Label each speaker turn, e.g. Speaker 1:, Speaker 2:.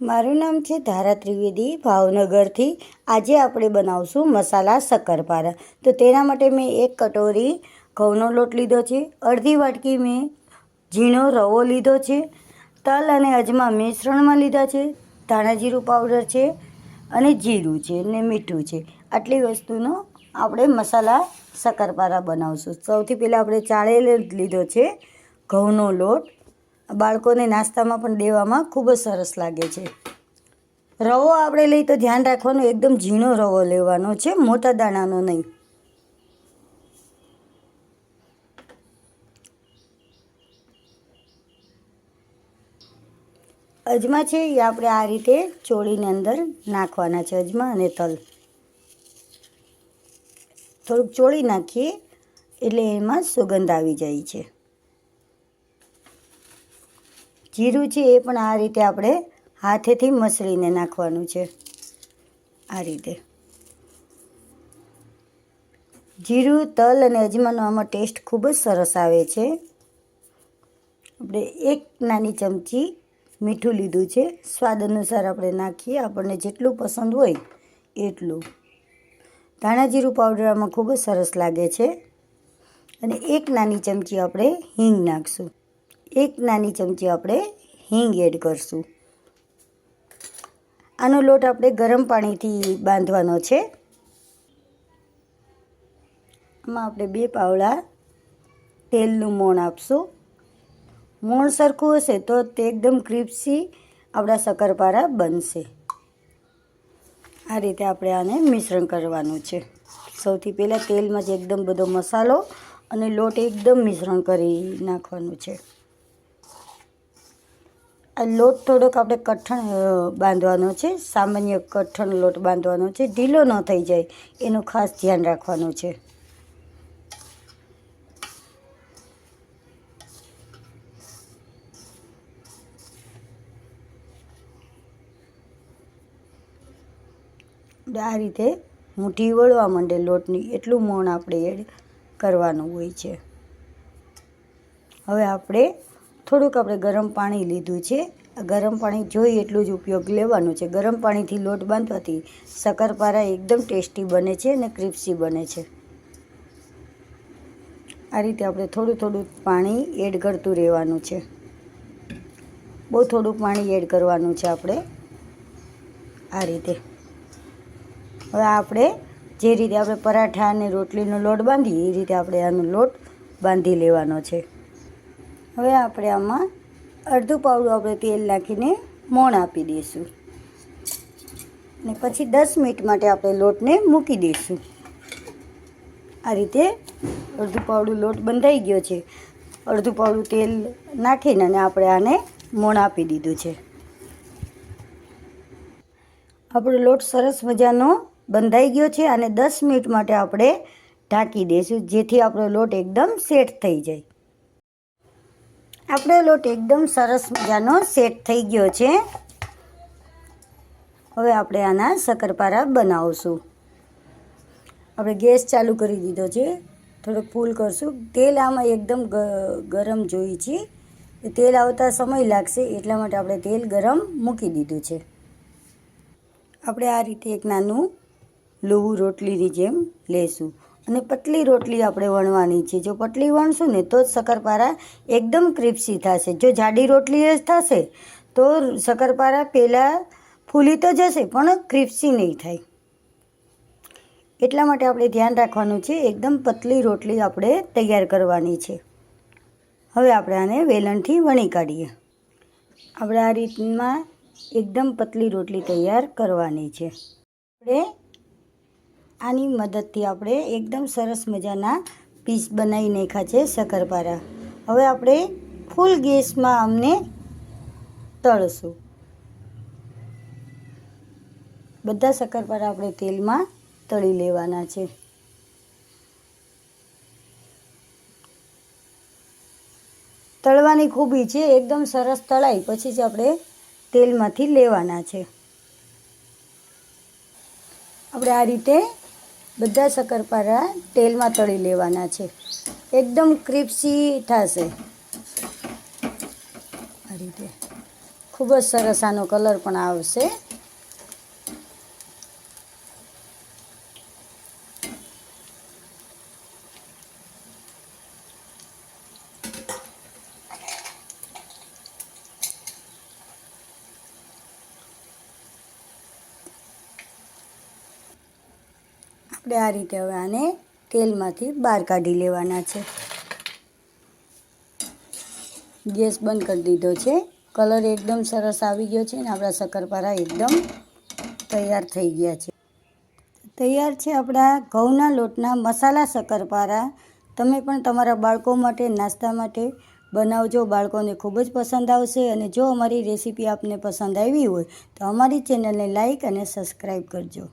Speaker 1: મારું નામ છે ધારા ત્રિવેદી, ભાવનગરથી. આજે આપણે બનાવશું મસાલા શક્કરપારા. તો તેના માટે મેં એક કટોરી ઘઉંનો લોટ લીધો છે, અડધી વાટકી મેં ઝીણો રવો લીધો છે, તલ અને અજમા મિશ્રણમાં લીધા છે, ધાણા જીરું પાવડર છે અને જીરું છે ને મીઠું છે. આટલી વસ્તુનો આપણે મસાલા શક્કરપારા બનાવશું. સૌથી પહેલાં આપણે ચાળેલ લીધો છે ઘઉંનો લોટ. બાળકોને નાસ્તામાં પણ દેવામાં ખૂબ જ સરસ લાગે છે. રવો આપણે લઈ તો ધ્યાન રાખવાનું એકદમ ઝીણો રવો લેવાનો છે, મોટા દાણાનો નહીં. અજમા છે એ આપણે આ રીતે ચોળીની અંદર નાખવાના છે, અજમા અને તલ. થોડુંક ચોળી નાખીએ એટલે એમાં સુગંધ આવી જાય છે. જીરું છે એ પણ આ રીતે આપણે હાથેથી મસળીને નાખવાનું છે. આ રીતે. જીરું, તલ અને અજમાનો આમાં ટેસ્ટ ખૂબ જ સરસ આવે છે. આપણે એક નાની ચમચી મીઠું લીધું છે. સ્વાદ અનુસાર આપણે નાખીએ. આપણને જેટલું પસંદ હોય એટલું. ધાણા જીરું પાવડર આમાં ખૂબ જ સરસ લાગે છે. અને એક નાની ચમચી આપણે હિંગ નાખશું. એક નાની ચમચી આપણે હિંગ એડ કરશું. આનો લોટ આપણે ગરમ પાણીથી બાંધવાનો છે. આમાં આપણે બે પાવડા તેલનું મોણ આપશું. મોણ સરખું હશે તો તે એકદમ ક્રિપ્સી આપણા શક્કરપારા બનશે. આ રીતે આપણે આને મિશ્રણ કરવાનું છે. સૌથી પહેલાં તેલમાં જ એકદમ બધો મસાલો અને લોટ એકદમ મિશ્રણ કરી નાખવાનું છે. આ લોટ થોડોક આપણે કઠણ બાંધવાનો છે. સામાન્ય કઠણ લોટ બાંધવાનો છે. ઢીલો ન થઈ જાય. એનું ખાસ ધ્યાન રાખવાનું છે. આ રીતે મુઠ્ઠી વળવા માંડે લોટની. એટલું મોણ આપણે એડ કરવાનું હોય છે. હવે આપણે થોડુંક આપણે ગરમ પાણી લીધું છે. ગરમ પાણી જોઈ એટલું જ ઉપયોગ લેવાનું છે. ગરમ પાણીથી લોટ બાંધવાથી શક્કરપારા એકદમ ટેસ્ટી બને છે અને ક્રિપ્સી બને છે. આ રીતે આપણે થોડું થોડું પાણી એડ કરતું રહેવાનું છે. બહુ થોડુંક પાણી એડ કરવાનું છે આપણે. આ રીતે. હવે આપણે જે રીતે આપણે પરાઠા અને રોટલીનો લોટ બાંધીએ, એ રીતે આપણે આનો લોટ બાંધી લેવાનો છે. હવે આપણે આમાં અડધું પાવડું આપણે તેલ નાખીને મોણ આપી દઈશું. ને પછી દસ મિનિટ માટે આપણે લોટને મૂકી દઈશું. આ રીતે અડધું પાવડું લોટ બંધાઈ ગયો છે. અડધું પાવડું તેલ નાખીને અને આપણે આને મોણ આપી દીધું છે. આપણો લોટ સરસ મજાનો બંધાઈ ગયો છે અને દસ મિનિટ માટે આપણે ઢાંકી દઈશું, જેથી આપણો લોટ એકદમ સેટ થઈ જાય. આપણો લોટ એકદમ સરસ મજાનો સેટ થઈ ગયો છે. હવે આપણે આના શક્કરપારા બનાવશું. આપણે ગેસ ચાલુ કરી દીધો છે. થોડોક ફૂલ કરશું. તેલ આમાં એકદમ ગરમ જોઈએ છે. તેલ આવતા સમય લાગશે એટલા માટે આપણે તેલ ગરમ મૂકી દીધું છે. આપણે આ રીતે એક નાનું લોવું રોટલીની જેમ લેશું. અને પતલી રોટલી આપણે વણવાની છે. જો પતલી વણશું ને તો જ શક્કરપારા એકદમ ક્રિપ્સી થશે. જો જાડી રોટલી જ થશે તો શક્કરપારા પહેલાં ફૂલી તો જશે, પણ ક્રિપ્સી નહીં થાય. એટલા માટે આપણે ધ્યાન રાખવાનું છે, એકદમ પતલી રોટલી આપણે તૈયાર કરવાની છે. હવે આપણે આને વેલણથી વણી કાઢીએ. આપણે આ રીતમાં એકદમ પતલી રોટલી તૈયાર કરવાની છે. આપણે આની મદદથી આપણે એકદમ સરસ મજાના પીસ બનાવી નાખ્યા છે શક્કરપારા. હવે આપણે ફૂલ ગેસમાં અમને તળશું. બધા શક્કરપારા આપણે તેલમાં તળી લેવાના છે. તળવાની ખૂબી છે, એકદમ સરસ તળાય પછી જ આપણે તેલમાંથી લેવાના છે. આપણે આ રીતે બધા શક્કરપારા તેલમાં તળી લેવાના છે. એકદમ ક્રિપ્સી થશે. આ રીતે. ખૂબ જ સરસ આનો કલર પણ આવશે. આપણે આ રીતે હવે આને તેલમાંથી બહાર કાઢી લેવાના છે. ગેસ બંધ કરી દીધો છે. કલર એકદમ સરસ આવી ગયો છે અને આપણા શક્કરપારા એકદમ તૈયાર થઈ ગયા છે. તૈયાર છે આપણા ઘઉંના લોટના મસાલા શક્કરપારા. તમે પણ તમારા બાળકો માટે, નાસ્તા માટે બનાવજો. બાળકોને ખૂબ જ પસંદ આવશે અને જો અમારી રેસીપી આપને પસંદ આવી હોય તો અમારી ચેનલને લાઇક અને સબસ્ક્રાઈબ કરજો.